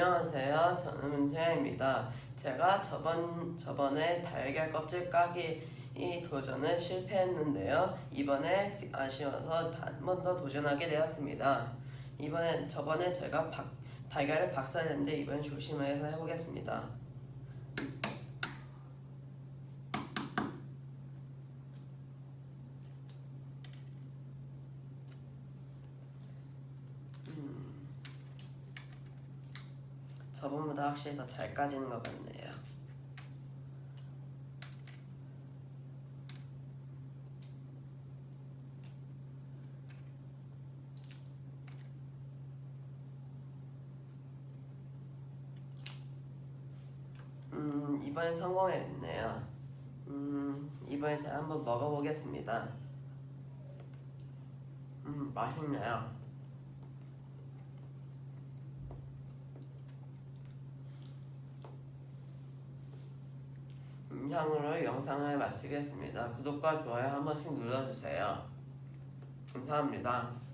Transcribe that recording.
안녕하세요. 저는 문세아입니다. 제가 저번 저번에 달걀 껍질 까기 이 도전을 실패했는데요. 이번에 아쉬워서 한 번 더 도전하게 되었습니다. 이번엔 저번에 제가 박, 달걀을 박살냈는데 이번 조심해서 해보겠습니다. 저번보다 확실히 더 잘 까지는 것 같네요. 음, 이번엔 성공했네요. 음, 이번에 제가 한번 먹어보겠습니다. 음, 맛있네요. 이상으로 영상을 마치겠습니다. 구독과 좋아요 한 번씩 눌러주세요. 감사합니다.